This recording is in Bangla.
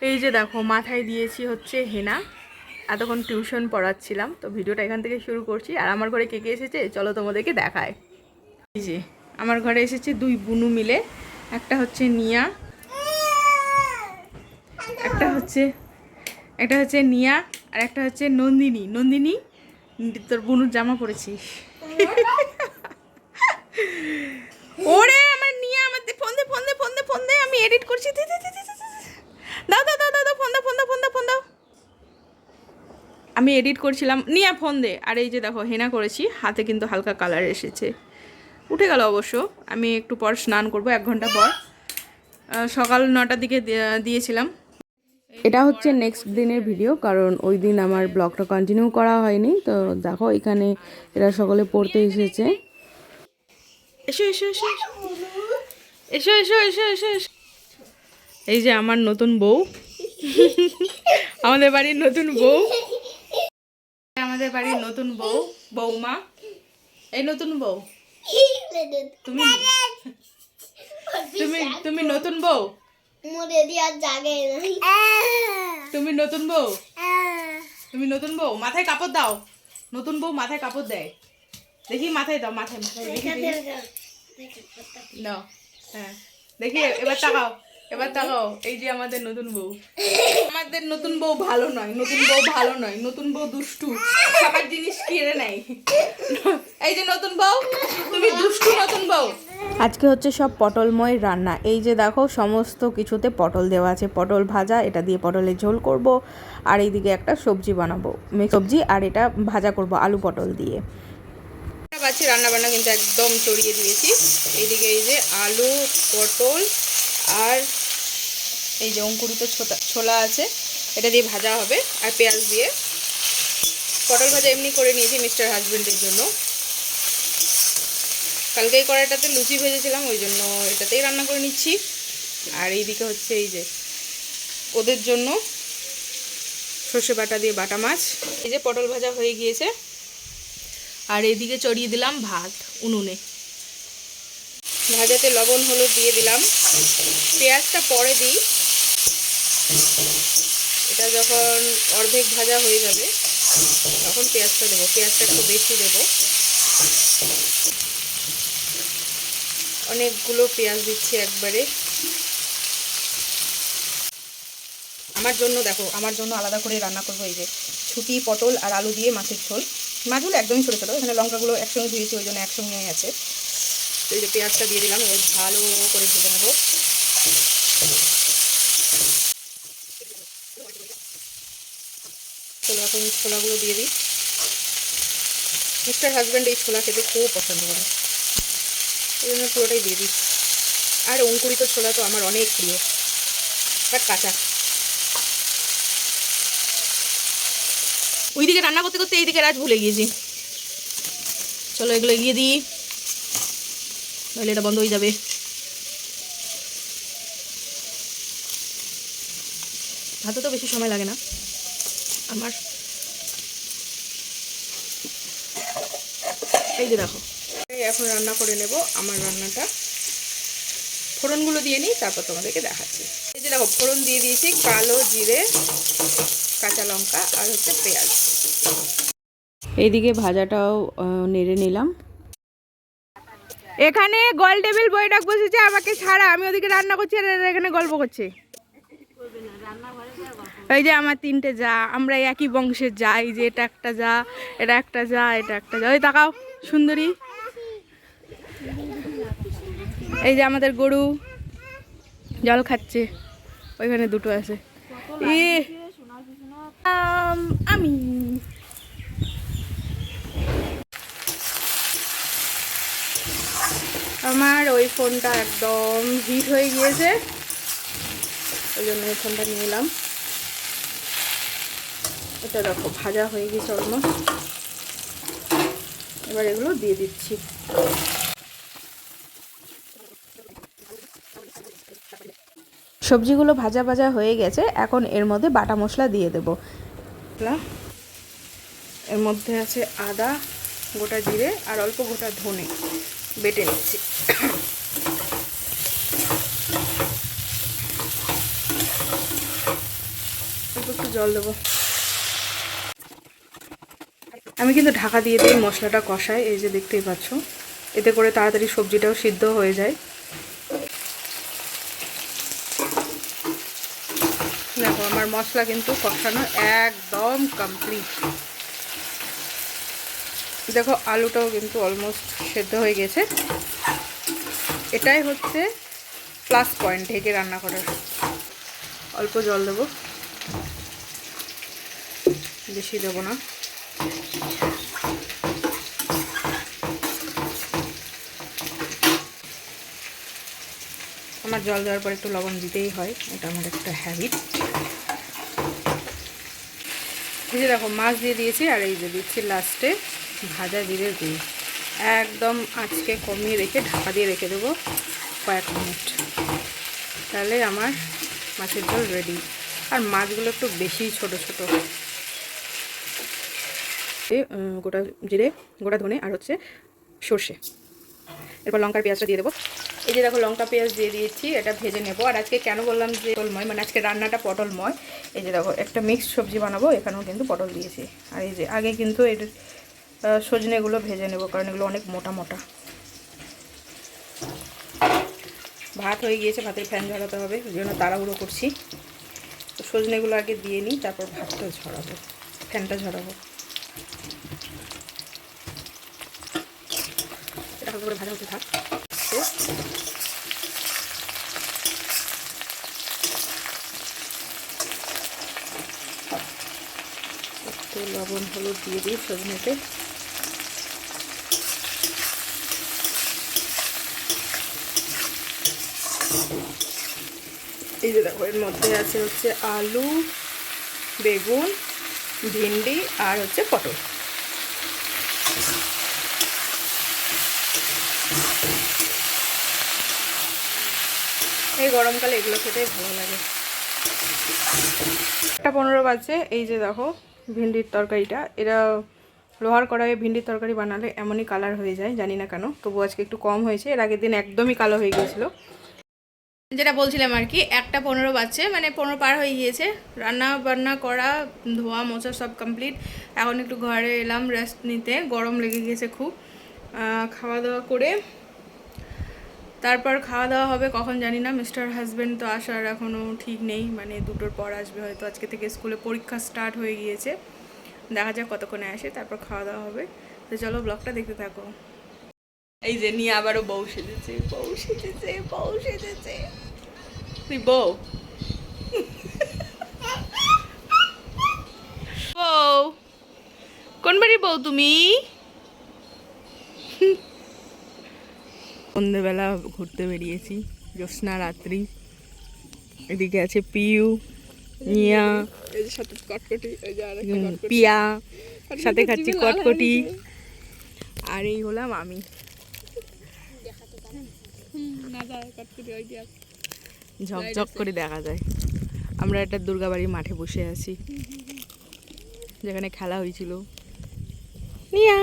এই যে দেখো, মাথায় দিয়েছি হচ্ছে হেনা। এতক্ষণ টিউশন পড়াচ্ছিলাম, তো ভিডিওটা এখান থেকে শুরু করছি। আর আমার ঘরে কে কে এসেছে, চলো তোমাদেরকে দেখায়। এই যে, আমার ঘরে এসেছে দুই বুনু মিলে। একটা হচ্ছে নিয়া, একটা হচ্ছে একটা হচ্ছে নিয়া, আর একটা হচ্ছে নন্দিনী। নন্দিনী, তোর বুনুর জামা পরেছিস। ওরে, আমার নিয়া, আমার ফোন দে ফোন দে ফোন দে ফোন দে, আমি এডিট করছি। দাও দাও দাও দাও ফোন দাও ফোন দাও ফোন দাও ফোন দাও। আমি এডিট করছিলাম। নিয়ে ফোন দে। আর এই যে দেখো হেনা করেছি। হাতে কিন্তু হালকা কালার এসেছে। উঠে গেল অবশ্য। আমি একটু পর স্নান করব এক ঘণ্টা পর। সকাল নটার দিকে দিয়েছিলাম। এটা হচ্ছে নেক্সট দিনের ভিডিও কারণ ওই দিন আমার ব্লগটা কন্টিনিউ করা হয়নি। তো দেখো এখানে এরা সকলে পড়তে এসেছে। এসো এসো এসো। এসো এসো এসো এসো এসো। এই যে আমার নতুন বউ। আমাদের বাড়ির নতুন বউ। আমাদের বাড়ির নতুন বউ বৌমা এই নতুন বউ। তুমি তুমি তুমি নতুন বউ? তুমি নতুন বউ? তুমি নতুন বউ? মাথায় কাপড় দাও। নতুন বউ মাথায় কাপড় দেয়। দেখি মাথায় দাও মাথায় মাথায় দেখি দেখি। দাও হ্যাঁ। দেখি এবার তাকাও। এবার তাকাও এই যে আমাদের নতুন বউ। আমাদের নতুন বউ ভালো নয় নতুন বউ ভালো নয় নতুন বউ দুষ্টু। সবার জিনিস কিনে নেয়। এই যে নতুন বউ তুমি দুষ্টু নতুন বউ। আজকে হচ্ছে সব পটলময় রান্না। এই যে দেখো সমস্ত কিছুতে পটল দেওয়া আছে। পটল ভাজা এটা দিয়ে পটলের ঝোল করব আর এইদিকে একটা সবজি বানাবো। সবজি আর এটা ভাজা করব আলু পটল দিয়ে। পাচ্ছি রান্না বান্না কিন্তু একদম চড়িয়ে দিয়েছি। এইদিকে এই যে আলু পটল আর এই যে অঙ্কুরিত ছোটা, ছোলা আছে, এটা দিয়ে ভাজা হবে, আর পেঁয়াজ দিয়ে। পটল ভাজা এমনি করে নিয়েছি মিস্টার হাজবেন্ডের জন্য। কালকে এই কড়াইটাতে লুচি ভেজেছিলাম, ওই জন্য এটাতেই রান্না করে নিচ্ছি। আর এইদিকে হচ্ছে এই যে ওদের জন্য সর্ষে বাটা দিয়ে বাটা মাছ। এই যে পটল ভাজা হয়ে গিয়েছে। আর এদিকে চড়িয়ে দিলাম ভাত উনুনে। ভাজাতে লবণ, হলুদ দিয়ে দিলাম। পেঁয়াজটা পরে দিই। এটা যখন অর্ধেক ভাজা হয়ে যাবে, তখন পেঁয়াজটা দেবো। পেঁয়াজটা একটু বেশি দেবো। অনেকগুলো পেঁয়াজ দিচ্ছি একবারে। আমার জন্য দেখো, আমার জন্য আলাদা করে রান্না করব এই যে ছুটি, পটল আর আলু দিয়ে মাছের ঝোল। মাছগুলো একদমই ছোটো ছোটো। এখানে লঙ্কাগুলো একসঙ্গে ধুয়েছি, ওই জন্য একসঙ্গে আছে। এই যে পেঁয়াজটা দিয়ে দিলাম, এবার ভালো করে ভেজে নেব। ছোলা এখন ছোলাগুলো দিয়ে দিই। মিস্টার হাজব্যান্ড এই ছোলা খেতে খুব পছন্দ করে। ওই জন্য পুরোটাই দিয়ে দিই। আর অঙ্কুরিত ছোলা তো আমার অনেক প্রিয়। বাট কাঁচা। ওইদিকে রান্না করতে করতে এইদিকে রাজ ভুলে গিয়েছি। চলো এগুলো এগিয়ে দিই। নইলে এটা বন্ধ হয়ে যাবে। হাতে তো বেশি সময় লাগে না। আমার। এই যে দেখো। এই এখন রান্না করে নেব আমার রান্নাটা। ফোড়নগুলো দিয়ে নিই তারপর তোমাদেরকে দেখাচ্ছি। এই যে দেখো ফোড়ন দিয়ে দিয়েছি কালো জিরে কাঁচা লঙ্কা আর হচ্ছে পেঁয়াজ। এইদিকে ভাজাটাও নেড়ে নিলাম। এখানে গোল টেবিল বইটাক বসেছে আমাকে ছাড়া আমি ওদিকে রান্না করছি আর এখানে গল্প করছে। এই যে আমার তিনটে যা আমরা একই বংশের যা এই যে এটা একটা যা এটা একটা যা এটা একটা যা। ওই তাকাও সুন্দরী। এই যে আমাদের গরু জল খাচ্ছে ওইখানে দুটো আছে। ই আম, আমার ওই ফোনটা একদম হিট হয়ে গিয়েছে। ওই জন্য এই ফোনটা নিয়ে এলাম। এটা দেখো, ভাজা হয়ে গেছে অলমোস্ট এবার এগুলো দিয়ে দিচ্ছি। সবজিগুলো ভাজা ভাজা হয়ে গেছে, এখন এর মধ্যে বাটা মশলা দিয়ে দেব। এর মধ্যে আছে আদা, গোটা জিরে আর অল্প গোটা ধনে। বেটে নিচ্ছি। একটু জল দেবো। আমি কিন্তু ঢাকা দিয়ে দিয়ে মশলাটা কষাই, এই যে দেখতেই পাচ্ছ। এতে করে তাড়াতাড়ি সবজিটাও সিদ্ধ হয়ে যায়। দেখো, আমার মশলা কিন্তু কষানো একদম কমপ্লিট দেখো আলুটাও কিন্তু অলমোস্ট সেদ্ধ হয়ে গেছে। এটাই হচ্ছে প্লাস পয়েন্ট ঢেকে রান্না করার। অল্প জল দেবো। বেশি দেবো না। আমার জল দেওয়ার পর একটু লবণ দিতেই হয়, এটা আমার একটা হ্যাবিট এই যে দেখো, মাছ দিয়ে দিয়েছি আর এই যে দিচ্ছি লাস্টে ভাজা জিরে দিয়ে একদম আজকে কমিয়ে রেখে ঢাকা দিয়ে রেখে দেবো কয়েক মিনিট। তাহলে আমার মাছের ঝোল রেডি আর মাছগুলো একটু বেশি ছোট ছোট। গোটা জিরে গোটা ধনে আর হচ্ছে সর্ষে। এরপর লঙ্কার পেঁয়াজটা দিয়ে দেবো। এই যে দেখো লঙ্কা পেঁয়াজ দিয়ে দিয়েছি এটা ভেজে নেব। আর আজকে কেন বললাম যে পটলময় মানে আজকে রান্নাটা পটলময়। এই যে দেখো একটা মিক্সড সবজি বানাবো এখানেও কিন্তু পটল দিয়েছি। আর এই যে আগে কিন্তু আহ, সজনেগুলো ভেজে নেব, কারণ এগুলো অনেক মোটা মোটা। ভাত হয়ে গিয়েছে, ভাতের ফ্যান ঝরাতে হবে ওই জন্য তাড়াহুড়ো করছি। তো সজনেগুলো আগে দিয়ে নিই, তারপর ভাতটা ঝরাবো, ফ্যানটা ঝরাবো। করে ভাজা হতে থাক। লবণ, হলুদ দিয়ে দিই সজনেতে। এই যে দেখো, এর মধ্যে আছে হচ্ছে আলু, বেগুন, ভিন্ডি আর হচ্ছে পটল। এই গরমকালে এগুলো খেতে ভালো লাগে। একটা পনেরো বাজে, এই যে দেখো, ভিন্ডির তরকারিটা। এরা লোহার কড়াইয়ে ভিন্ডির তরকারি বানালে এমনই কালার হয়ে যায়, জানি না কেন। তবু আজকে একটু কম হয়েছে, এর আগের দিন একদমই কালো হয়ে গিয়েছিল। যেটা বলছিলাম আর কি, একটা পনেরো বাজছে মানে পনেরো পার হয়ে গিয়েছে। রান্না বান্না করা, ধোয়া মোছা সব কমপ্লিট এখন একটু ঘরে এলাম রেস্ট নিতে, গরম লেগে গিয়েছে খুব। খাওয়া দাওয়া করে, তারপর খাওয়া দাওয়া হবে কখন জানি না মিস্টার হাজব্যান্ড তো আসার এখনও ঠিক নেই মানে দুটোর পর আসবে হয়তো, আজকে থেকে স্কুলে পরীক্ষা স্টার্ট হয়ে গিয়েছে। দেখা যাক কতক্ষণে আসে, তারপর খাওয়া দাওয়া হবে। তো চলো ব্লগটা দেখতে থাকো। এই যে নিয়ে আবারও বউ সেজেছে বউ সেজেছে বউ সেজেছে। তুই বউ? বউ কোন বাড়ির বউ তুমি? সন্ধ্যেবেলা ঘুরতে বেরিয়েছি জ্যোৎস্না রাত্রি। এদিকে আছে পিউ এই সাথে কটকটি। পিয়া সাথে খাচ্ছি কটকটি। আর এই হলাম আমি হুম, না যায় কটকটি ওই যে আছে। ঝকঝক করে দেখা যায়। আমরা একটা দুর্গাবাড়ির মাঠে বসে আছি। যেখানে খেলা হয়েছিল। নিয়া।